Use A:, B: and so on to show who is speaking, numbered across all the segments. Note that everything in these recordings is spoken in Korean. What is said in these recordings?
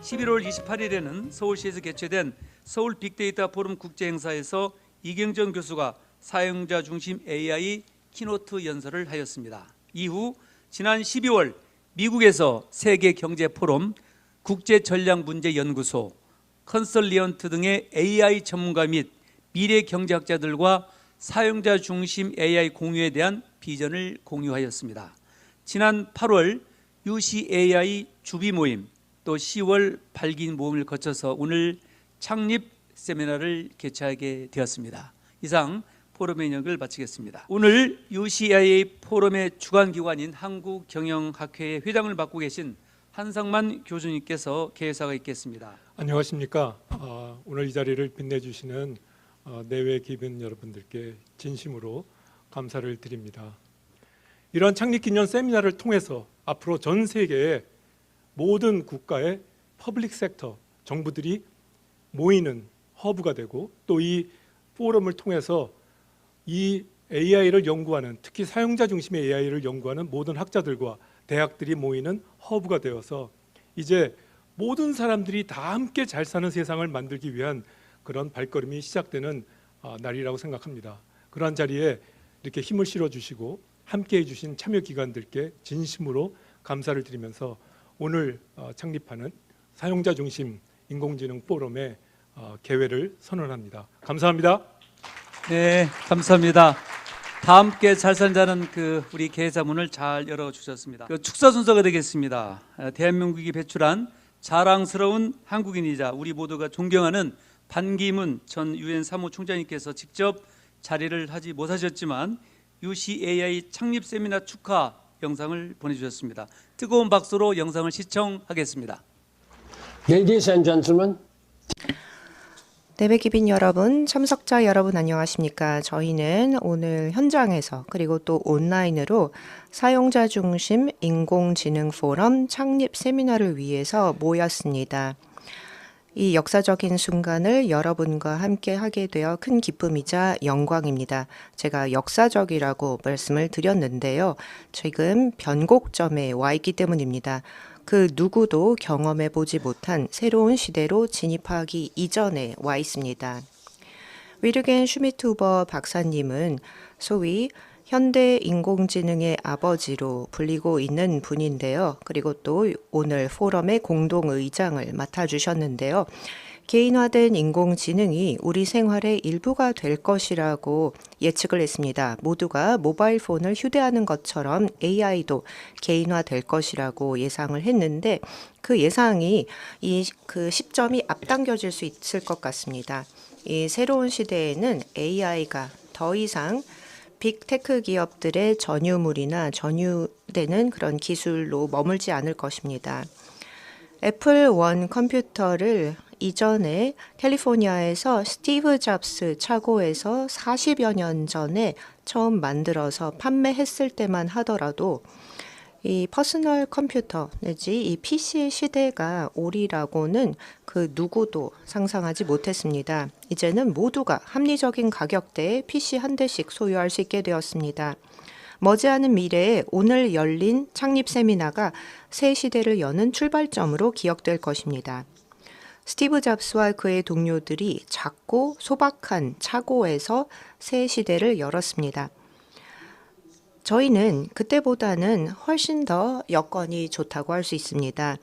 A: 11월 28일에는 서울시에서 개최된 서울 빅데이터 포럼 국제 행사에서 이경정 교수가 사용자 중심 AI 키노트 연설을 하였습니다. 이후 지난 12월 미국에서 세계 경제 포럼 국제 전략 문제 연구소 컨설리언트 등의 AI 전문가 및 미래 경제학자들과 사용자 중심 AI 공유에 대한 비전을 공유하였습니다. 지난 8월 UCAI 주비 모임 또 10월 발긴 모임을 거쳐서 오늘 창립 세미나를 개최하게 되었습니다. 이상 포럼의 연을 마치겠습니다. 오늘 UCIA 포럼의 주관 기관인 한국경영학회의 회장을 맡고 계신 한상만 교수님께서 개사가 있겠습니다.
B: 안녕하십니까. 어, 오늘 이 자리를 빛내주시는 어, 내외 기빈 여러분들께 진심으로 감사를 드립니다. 이러한 창립기념 세미나를 통해서 앞으로 전 세계의 모든 국가의 퍼블릭 섹터 정부들이 모이는 허브가 되고 또 이 포럼을 통해서 이 AI를 연구하는 특히 사용자 중심의 AI를 연구하는 모든 학자들과 대학들이 모이는 허브가 되어서 이제 모든 사람들이 다 함께 잘 사는 세상을 만들기 위한 그런 발걸음이 시작되는 아, 날이라고 생각합니다. 그러한 자리에 이렇게 힘을 실어 주시고 함께 해 주신 참여 기관들께 진심으로 감사를 드리면서 오늘 어, 창립하는 사용자 중심 인공지능 포럼의 어, 개회를 선언합니다. 감사합니다.
A: 네, 감사합니다. 다 함께 잘 산다는 그 우리 개사문을 잘 열어 주셨습니다. 그 축사 순서가 되겠습니다. 아, 대한민국이 배출한 자랑스러운 한국인이자 우리 모두가 존경하는 반기문 전 유엔 사무총장님께서 직접 자리를 하지 못하셨지만 UCAI 창립 세미나 축하 영상을 보내주셨습니다. 뜨거운 박수로 영상을 시청하겠습니다.
C: Ladies and gentlemen,
D: 네베 기빈 여러분, 참석자 여러분 안녕하십니까? 저희는 오늘 현장에서 그리고 또 온라인으로 사용자 중심 인공지능 포럼 창립 세미나를 위해서 모였습니다. 이 역사적인 순간을 여러분과 함께 하게 되어 큰 기쁨이자 영광입니다. 제가 역사적이라고 말씀을 드렸는데요. 지금 변곡점에 와 있기 때문입니다. 그 누구도 경험해 보지 못한 새로운 시대로 진입하기 이전에 와 있습니다. 위르겐 슈미트우버 박사님은 소위 현대 인공지능의 아버지로 불리고 있는 분인데요. 그리고 또 오늘 포럼의 공동 의장을 맡아주셨는데요. 개인화된 인공지능이 우리 생활의 일부가 될 것이라고 예측을 했습니다. 모두가 모바일 폰을 휴대하는 것처럼 AI도 개인화될 것이라고 예상을 했는데 그 예상이 이 그 시점이 앞당겨질 수 있을 것 같습니다. 이 새로운 시대에는 AI가 더 이상 빅테크 기업들의 전유물이나 전유되는 그런 기술로 머물지 않을 것입니다. 애플 원 컴퓨터를 이전에 캘리포니아에서 스티브 잡스 차고에서 40여 년 전에 처음 만들어서 판매했을 때만 하더라도 이 퍼스널 컴퓨터 내지 이 PC의 시대가 오리라고는 그 누구도 상상하지 못했습니다. 이제는 모두가 합리적인 가격대에 PC 한 대씩 소유할 수 있게 되었습니다. 머지않은 미래에 오늘 열린 창립 세미나가 새 시대를 여는 출발점으로 기억될 것입니다. 스티브 잡스와 그의 동료들이 작고 소박한 차고에서 새 시대를 열었습니다. 저희는 그때보다는 훨씬 더 여건이 좋다고 할 수 있습니다.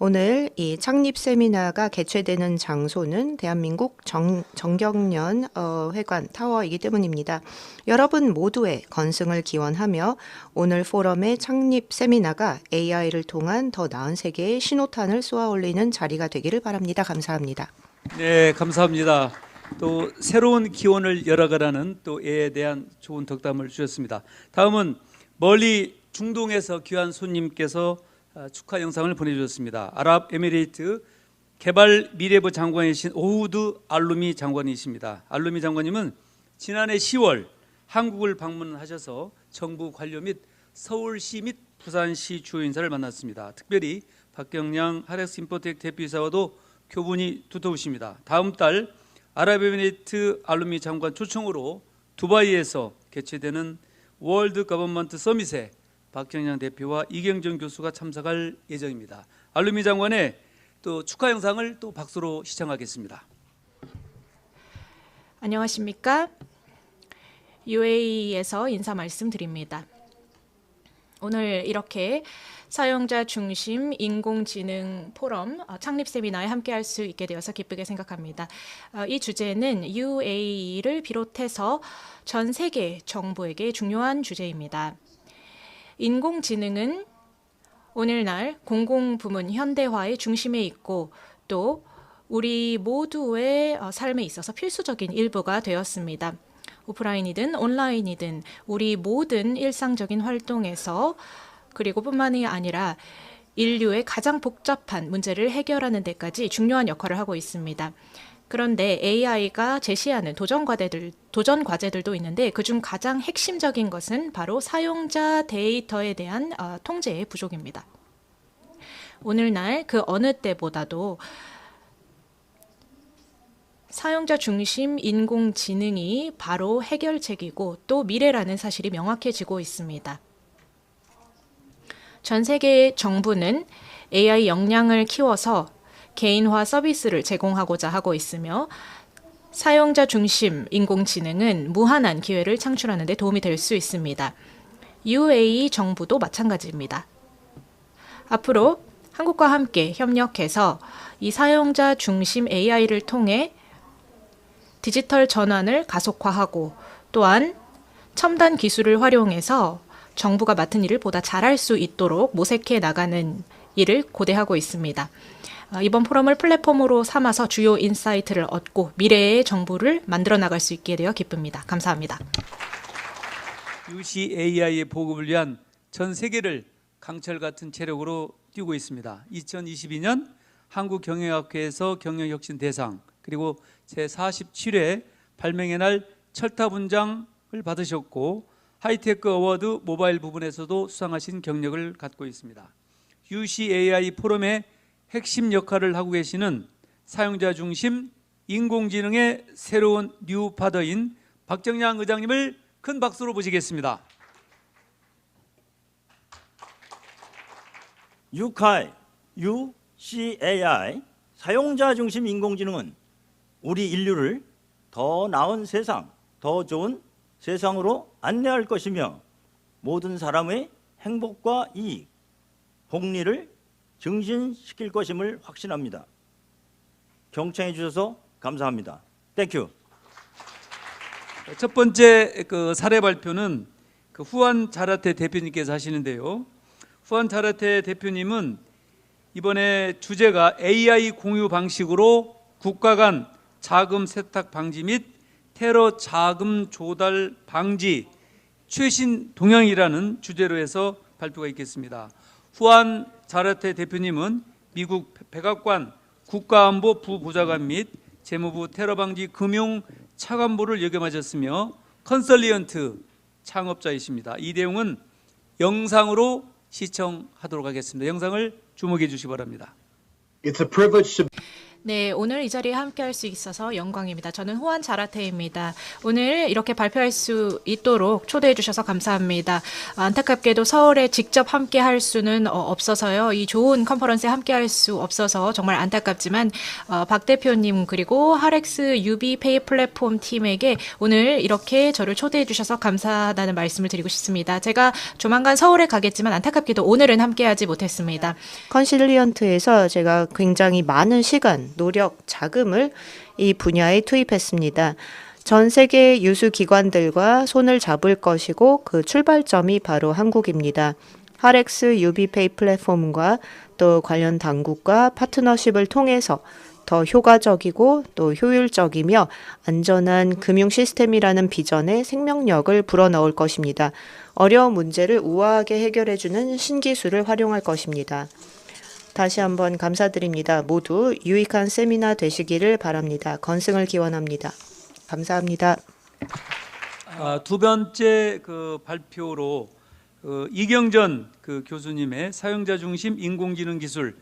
D: 오늘 이 창립 세미나가 개최되는 장소는 대한민국 정, 정경련 어, 회관 타워이기 때문입니다. 여러분 모두의 건승을 기원하며 오늘 포럼의 창립 세미나가 AI를 통한 더 나은 세계의 신호탄을 쏘아 올리는 자리가 되기를 바랍니다. 감사합니다.
A: 네, 감사합니다. 또 새로운 기원을 열어가라는 또 애에 대한 좋은 덕담을 주셨습니다. 다음은 멀리 중동에서 귀한 손님께서 아, 축하 영상을 보내주셨습니다. 아랍에미레이트 개발 미래부 장관이신 오우드 알루미 장관이십니다. 알루미 장관님은 지난해 10월 한국을 방문하셔서 정부 관료 및 서울시 및 부산시 주요 인사를 만났습니다. 특별히 박경량 하렉스 인포텍 대표이사와도 교분이 두터우십니다. 다음 달 아랍에미레이트 알루미 장관 초청으로 두바이에서 개최되는 월드 거버먼트 서밋에 박정량 대표와 이경정 교수가 참석할 예정입니다. 알루미 장관의 또 축하 영상을 또 박수로 시청하겠습니다.
E: 안녕하십니까? UAE에서 인사 말씀드립니다. 오늘 이렇게 사용자 중심 인공지능 포럼 어, 창립 세미나에 함께할 수 있게 되어서 기쁘게 생각합니다. 어, 이 주제는 UAE를 비롯해서 전 세계 정부에게 중요한 주제입니다. 인공지능은 오늘날 공공부문 현대화의 중심에 있고 또 우리 모두의 어, 삶에 있어서 필수적인 일부가 되었습니다. 오프라인이든 온라인이든 우리 모든 일상적인 활동에서 그리고 뿐만이 아니라 인류의 가장 복잡한 문제를 해결하는 데까지 중요한 역할을 하고 있습니다. 그런데 AI가 제시하는 도전 과제들, 도전 과제들도 있는데 그중 가장 핵심적인 것은 바로 사용자 데이터에 대한 어, 통제의 부족입니다. 오늘날 그 어느 때보다도 사용자 중심 인공지능이 바로 해결책이고 또 미래라는 사실이 명확해지고 있습니다. 전 세계 정부는 AI 역량을 키워서 개인화 서비스를 제공하고자 하고 있으며 사용자 중심 인공지능은 무한한 기회를 창출하는 데 도움이 될 수 있습니다. UAE 정부도 마찬가지입니다. 앞으로 한국과 함께 협력해서 이 사용자 중심 AI를 통해 디지털 전환을 가속화하고 또한 첨단 기술을 활용해서 정부가 맡은 일을 보다 잘할 수 있도록 모색해 나가는 일을 고대하고 있습니다. 어, 이번 포럼을 플랫폼으로 삼아서 주요 인사이트를 얻고 미래의 정부를 만들어 나갈 수 있게 되어 기쁩니다. 감사합니다.
A: UC AI의 보급을 위한 전 세계를 강철 같은 체력으로 뛰고 있습니다. 2022년 한국경영학회에서 경영혁신 대상 그리고 제47회 발명의 날 철타 분장을 받으셨고 하이테크 어워드 모바일 부분에서도 수상하신 경력을 갖고 있습니다. UCAI 포럼의 핵심 역할을 하고 계시는 사용자 중심 인공지능의 새로운 뉴 파더인 박정양 의장님을 큰 박수로 모시겠습니다.
F: 유카이, UCAI, 사용자 중심 인공지능은 우리 인류를 더 나은 세상, 더 좋은 세상으로 안내할 것이며 모든 사람의 행복과 이익, 복리를 증진시킬 것임을 확신합니다. 경청해 주셔서 감사합니다. 땡큐.
A: 첫 번째 그 사례 발표는 그 후안 자라테 대표님께서 하시는데요. 후안 자라테 대표님은 이번에 주제가 AI 공유 방식으로 국가 간 자금 세탁 방지 및 테러 자금 조달 방지 최신 동향이라는 주제로 해서 발표가 있겠습니다. 후안 자라테 대표님은 미국 백악관 국가안보 부보좌관 및 재무부 테러 방지 금융 차관보를 역임하셨으며 컨설리언트 창업자이십니다. 이 내용은 영상으로 시청하도록 하겠습니다. 영상을 주목해 주시기 바랍니다.
E: 네, 오늘 이 자리에 함께 할 수 있어서 영광입니다. 저는 호안 자라테입니다. 오늘 이렇게 발표할 수 있도록 초대해 주셔서 감사합니다. 안타깝게도 서울에 직접 함께 할 수는 어, 없어서요. 이 좋은 컨퍼런스에 함께 할 수 없어서 정말 안타깝지만 어, 박 대표님 그리고 하렉스 유비페이 플랫폼 팀에게 오늘 이렇게 저를 초대해 주셔서 감사하다는 말씀을 드리고 싶습니다. 제가 조만간 서울에 가겠지만 안타깝게도 오늘은 함께하지 못했습니다.
D: 컨실리언트에서 제가 굉장히 많은 시간, 노력, 자금을 이 분야에 투입했습니다. 전 세계 유수 기관들과 손을 잡을 것이고 그 출발점이 바로 한국입니다. 하렉스 유비페이 플랫폼과 또 관련 당국과 파트너십을 통해서 더 효과적이고 또 효율적이며 안전한 금융 시스템이라는 비전에 생명력을 불어넣을 것입니다. 어려운 문제를 우아하게 해결해주는 신기술을 활용할 것입니다. 다시 한번 감사드립니다. 모두 유익한 세미나 되시기를 바랍니다. 건승을 기원합니다. 감사합니다.
A: 아, 두 번째 그 발표로 그 이경전 그 교수님의 사용자 중심 인공지능 기술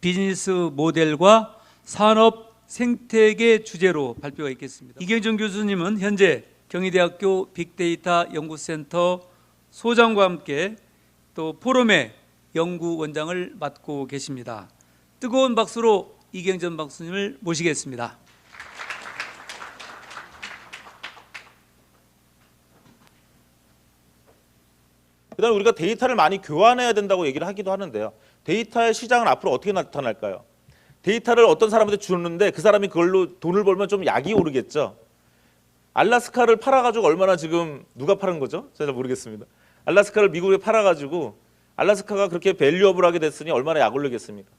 A: 비즈니스 모델과 산업 생태계 주제로 발표가 있겠습니다. 이경전 교수님은 현재 경희대학교 빅데이터 연구센터 소장과 함께 또 포럼의 연구원장을 맡고 계십니다. 뜨거운 박수로 이경전 박수님을 모시겠습니다.
G: 그다음에 우리가 데이터를 많이 교환해야 된다고 얘기를 하기도 하는데요. 데이터의 시장은 앞으로 어떻게 나타날까요? 데이터를 어떤 사람한테 주는데 그 사람이 그걸로 돈을 벌면 좀 약이 오르겠죠. 알라스카를 팔아가지고 얼마나 지금 누가 파는 거죠? 제가 잘 모르겠습니다. 알라스카를 미국에 팔아가지고 알라스카가 그렇게 밸류업을하게 됐으니 얼마나 약 올르겠습니까?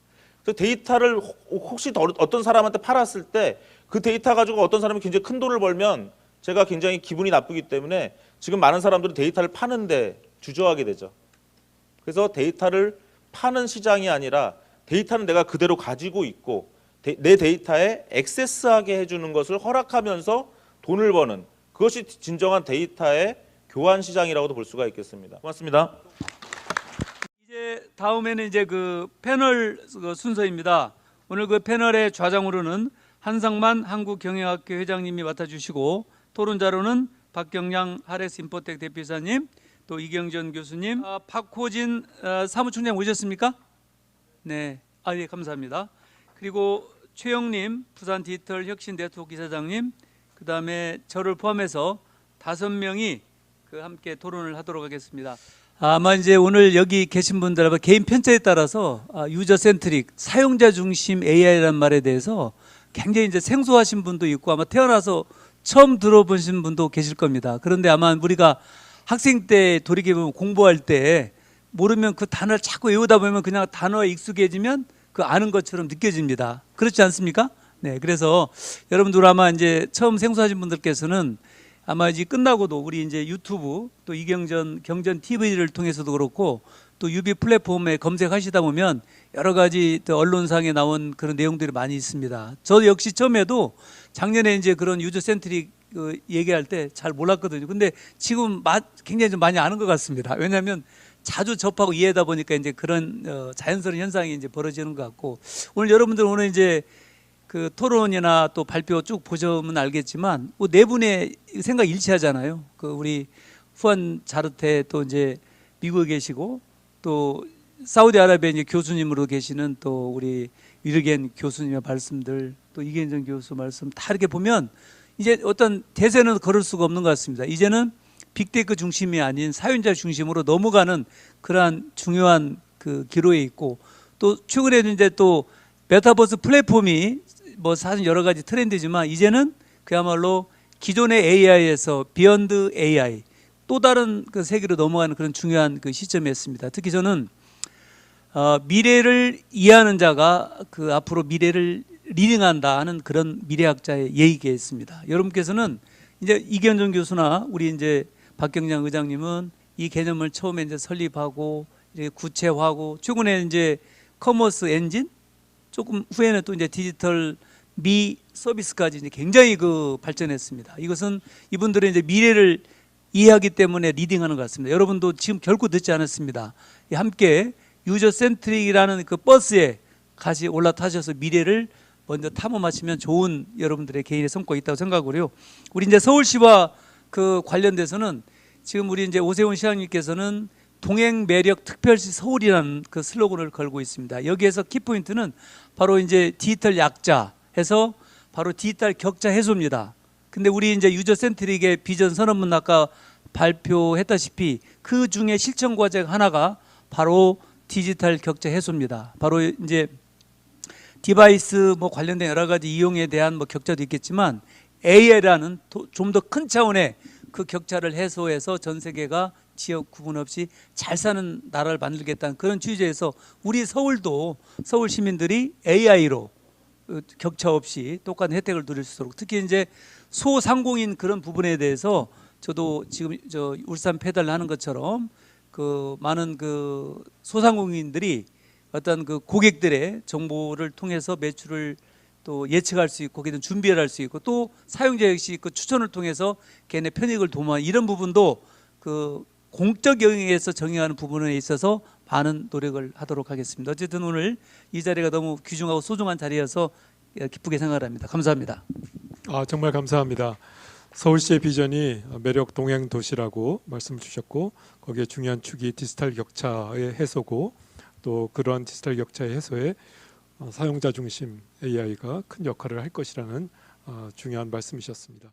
G: 그래서 데이터를 혹- 혹시 더 어떤 사람한테 팔았을 때 그 데이터 가지고 어떤 사람이 굉장히 큰 돈을 벌면 제가 굉장히 기분이 나쁘기 때문에 지금 많은 사람들이 데이터를 파는데 주저하게 되죠. 그래서 데이터를 파는 시장이 아니라 데이터는 내가 그대로 가지고 있고 데- 내 데이터에 액세스하게 해주는 것을 허락하면서 돈을 버는 그것이 진정한 데이터의 교환 시장이라고도 볼 수가 있겠습니다. 고맙습니다.
A: 이제 다음에는 이제 그 패널 그 순서입니다. 오늘 그 패널의 좌장으로는 한상만 한국경영학교 회장님이 맡아주시고 토론자로는 박경량 하레스 인포텍 대표이사님 또 이경전 교수님 아, 박호진 어, 사무총장 오셨습니까? 네, 아예 감사합니다. 그리고 최영님 부산 디지털 혁신 네트워크 이사장님 그 다음에 저를 포함해서 다섯 명이 그 함께 토론을 하도록 하겠습니다. 아마 이제 오늘 여기 계신 분들 아마 개인 편차에 따라서 아, 유저 센트릭 사용자 중심 AI라는 말에 대해서 굉장히 이제 생소하신 분도 있고 아마 태어나서 처음 들어보신 분도 계실 겁니다. 그런데 아마 우리가 학생 때 돌이켜보면 공부할 때 모르면 그 단어를 자꾸 외우다 보면 그냥 단어에 익숙해지면 그 아는 것처럼 느껴집니다. 그렇지 않습니까? 네, 그래서 여러분들 아마 이제 처음 생소하신 분들께서는 아마 이제 끝나고도 우리 이제 유튜브 또 이경전 경전 TV를 통해서도 그렇고 또 유비 플랫폼에 검색하시다 보면 여러 가지 또 언론상에 나온 그런 내용들이 많이 있습니다. 저도 역시 처음에도 작년에 이제 그런 유저 센트릭 그 얘기할 때 잘 몰랐거든요. 근데 지금 마, 굉장히 좀 많이 아는 것 같습니다. 왜냐하면 자주 접하고 이해하다 보니까 이제 그런 어, 자연스러운 현상이 이제 벌어지는 것 같고 오늘 여러분들 오늘 이제 그 토론이나 또 발표 쭉 보시면 알겠지만 뭐네 분의 생각 일치하잖아요. 그 우리 후안 자르테 또 이제 미국에 계시고 또 사우디아라비아 이제 교수님으로 계시는 또 우리 위르겐 교수님의 말씀들 또 이gen정 교수 말씀 다 이렇게 보면 이제 어떤 대세는 걸을 수가 없는 것 같습니다. 이제는 빅테크 중심이 아닌 사용자 중심으로 넘어가는 그러한 중요한 그 기로에 있고 또 최근에는 이제 또 메타버스 플랫폼이 뭐 사실 여러 가지 트렌드지만 이제는 그야말로 기존의 AI에서 비욘드 AI 또 다른 그 세계로 넘어가는 그런 중요한 그 시점이었습니다. 특히 저는 어, 미래를 이해하는 자가 그 앞으로 미래를 리딩한다 하는 그런 미래학자의 얘기가 있습니다. 여러분께서는 이제 이견정 교수나 우리 이제 박경량 의장님은 이 개념을 처음에 이제 설립하고 이렇게 구체화하고 최근에 이제 커머스 엔진 조금 후에는 또 이제 디지털 미 서비스까지 이제 굉장히 그 발전했습니다. 이것은 이분들의 이제 미래를 이해하기 때문에 리딩하는 것 같습니다. 여러분도 지금 결코 듣지 않았습니다. 이 함께 유저 센트릭이라는 그 버스에 같이 올라타셔서 미래를 먼저 탐험하시면 좋은 여러분들의 개인의 성과가 있다고 생각하고요. 우리 이제 서울시와 그 관련돼서는 지금 우리 이제 오세훈 시장님께서는 동행 매력 특별시 서울이라는 그 슬로건을 걸고 있습니다. 여기에서 키포인트는 바로 이제 디지털 약자 해서 바로 디지털 격차 해소입니다. 근데 우리 이제 유저 센트릭의 비전 선언문 아까 발표했다시피 그 중에 실천 과제 하나가 바로 디지털 격차 해소입니다. 바로 이제 디바이스 뭐 관련된 여러 가지 이용에 대한 뭐 격차도 있겠지만 AI라는 좀 더 큰 차원의 그 격차를 해소해서 전 세계가 지역 구분 없이 잘 사는 나라를 만들겠다는 그런 취지에서 우리 서울도 서울 시민들이 AI로 어, 격차 없이 똑같은 혜택을 누릴 수 있도록 특히 이제 소상공인 그런 부분에 대해서 저도 지금 저 울산 페달을 하는 것처럼 그 많은 그 소상공인들이 어떤 그 고객들의 정보를 통해서 매출을 또 예측할 수 있고 거기든 준비를 할 수 있고 또 사용자 역시 그 추천을 통해서 걔네 편익을 도모하는 이런 부분도 그 공적 영역에서 정의하는 부분에 있어서 많은 노력을 하도록 하겠습니다. 어쨌든 오늘 이 자리가 너무 귀중하고 소중한 자리여서 기쁘게 생각합니다. 감사합니다.
B: 아, 정말 감사합니다. 서울시의 비전이 매력 동행 도시라고 말씀을 주셨고 거기에 중요한 축이 디지털 격차의 해소고 또 그러한 디지털 격차의 해소에
H: 어, 사용자 중심 AI가 큰 역할을 할 것이라는 어, 중요한 말씀이셨습니다.